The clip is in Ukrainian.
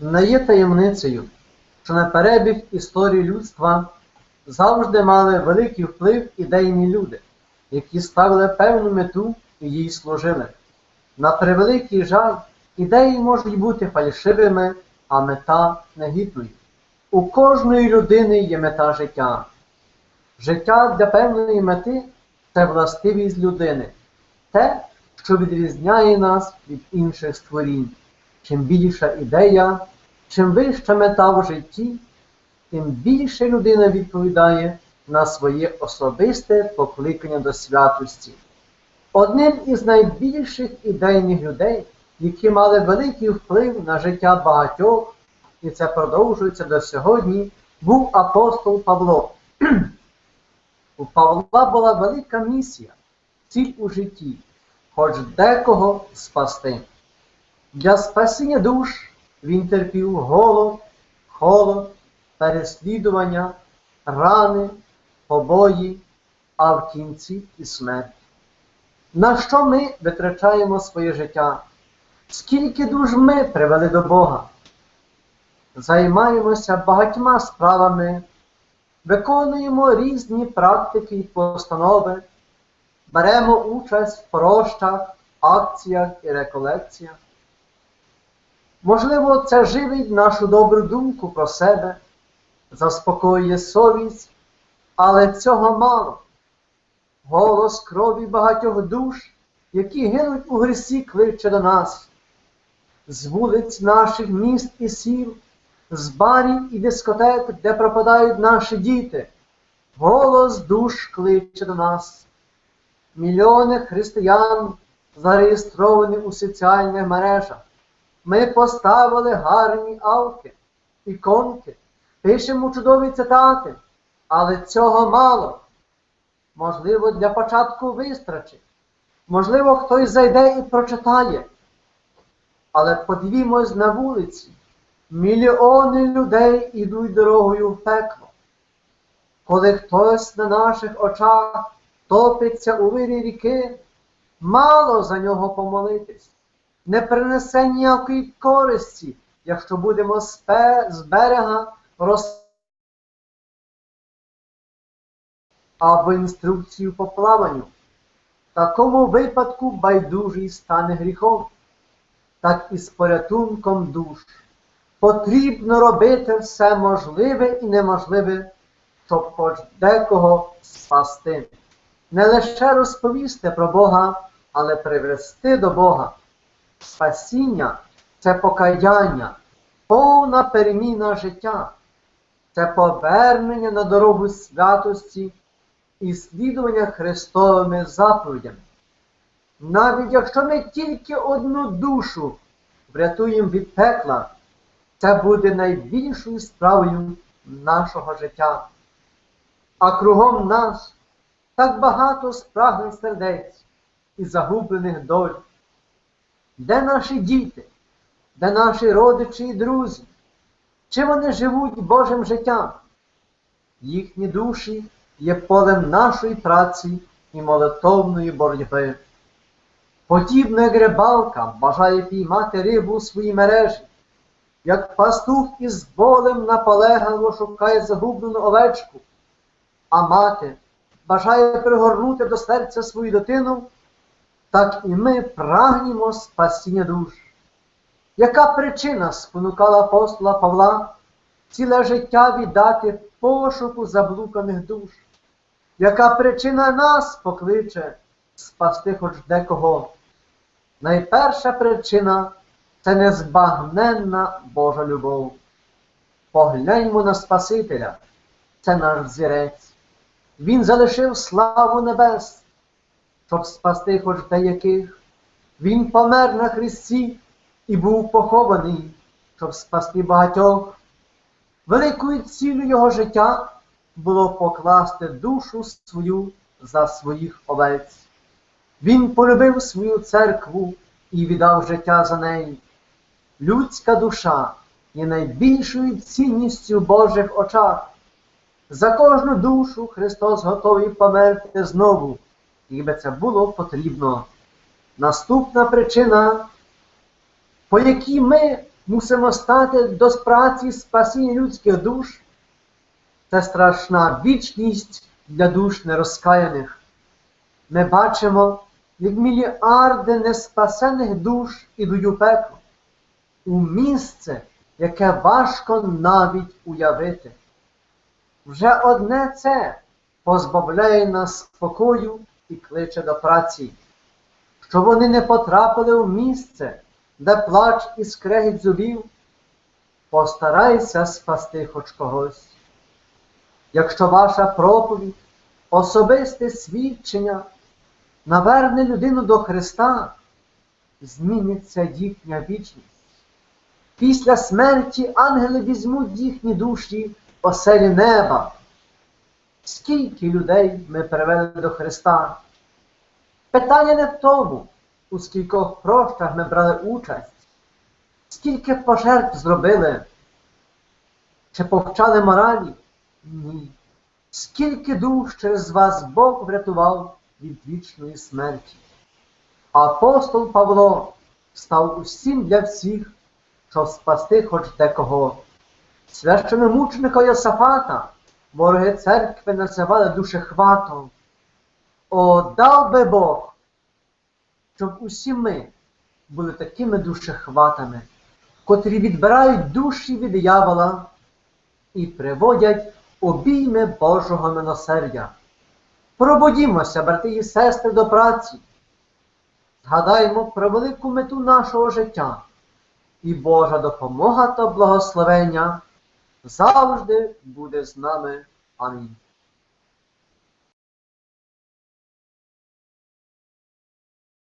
Не є таємницею, що на перебіг історії людства завжди мали великий вплив ідейні люди, які ставили певну мету і їй служили. На превеликий жаль, ідеї можуть бути фальшивими, а мета негідною. У кожної людини є мета життя. Життя для певної мети це властивість людини, те, що відрізняє нас від інших створінь. Чим більша ідея, чим вища мета в житті, тим більше людина відповідає на своє особисте покликання до святості. Одним із найбільших ідейних людей, які мали великий вплив на життя багатьох, і це продовжується до сьогодні, був апостол Павло. У Павла була велика місія, ціль у житті, хоч декого спасти. Для спасіння душ він терпів голод, холод, переслідування, рани, побої, а в кінці і смерть. На що ми витрачаємо своє життя? Скільки душ ми привели до Бога? Займаємося багатьма справами, виконуємо різні практики і постанови, беремо участь в прощах, акціях і реколекціях. Можливо, це живить нашу добру думку про себе, заспокоює совість, але цього мало. Голос крові багатьох душ, які гинуть у грісі, кличе до нас. З вулиць наших міст і сіл, з барів і дискотек, де пропадають наші діти, голос душ кличе до нас. Мільйони християн зареєстровані у соціальних мережах. Ми поставили гарні авки, іконки, пишемо чудові цитати, але цього мало. Можливо, для початку вистачить. Можливо, хтось зайде і прочитає. Але подивімось на вулиці. Мільйони людей ідуть дорогою в пекло. Коли хтось на наших очах топиться у вирі ріки, мало за нього помолитись, не принесе ніякої користі, якщо будемо з берега роз... або інструкцію по плаванню. В такому випадку байдужий стане гріхом, так і з порятунком душ. Потрібно робити все можливе і неможливе, щоб хоч декого спасти. Не лише розповісти про Бога, але привести до Бога. Спасіння це покаяння, повна переміна життя, це повернення на дорогу святості і слідування Христовими заповідями. Навіть якщо ми тільки одну душу врятуємо від пекла, це буде найбільшою справою нашого життя. А кругом нас так багато спрагних сердець і загублених доль. Де наші діти, де наші родичі і друзі? Чи вони живуть Божим життям? Їхні душі є полем нашої праці і молитовної боротьби. Подібно як рибалка бажає піймати рибу у своїй мережі, як пастух із болем наполегливо шукає загублену овечку, а мати бажає пригорнути до серця свою дитину, так і ми прагнемо спасіння душ. Яка причина спонукала апостола Павла ціле життя віддати пошуку заблуканих душ? Яка причина нас покличе спасти хоч декого? Найперша причина це незбагненна Божа любов. Погляньмо на Спасителя, це наш зірець. Він залишив славу небес, щоб спасти хоч деяких. Він помер на хресті і був похований, щоб спасти багатьох. Великою ціллю його життя було покласти душу свою за своїх овець. Він полюбив свою церкву і віддав життя за неї. Людська душа є найбільшою цінністю в Божих очах. За кожну душу Христос готовий померти знову, якби це було потрібно. Наступна причина, по якій ми мусимо стати до праці спасіння людських душ. Це страшна вічність для душ нерозкаяних. Ми бачимо, як мільярди неспасених душ ідуть у пекло, у місце, яке важко навіть уявити. Вже одне це позбавляє нас спокою і кличе до праці, щоб вони не потрапили у місце, де плач і скрегіт зубів. Постарайся спасти хоч когось. Якщо ваша проповідь, особисте свідчення наверне людину до Христа, зміниться їхня вічність. Після смерті ангели візьмуть їхні душі оселі неба. Скільки людей ми привели до Христа? Питання не в тому, у скількох прощах ми брали участь, скільки пожертв зробили, чи повчали моралі? Ні. Скільки душ через вас Бог врятував від вічної смерті. Апостол Павло став усім для всіх, щоб спасти хоч декого. Священомученика Йосафата вороги церкви називали душехватом. О, дав би Бог, щоб усі ми були такими душехватами, котрі відбирають душі від диявола і приводять обійми Божого милосердя. Пробудімося, брати і сестри, до праці. Згадаймо про велику мету нашого життя. І Божа допомога та благословення завжди буде з нами. Амінь.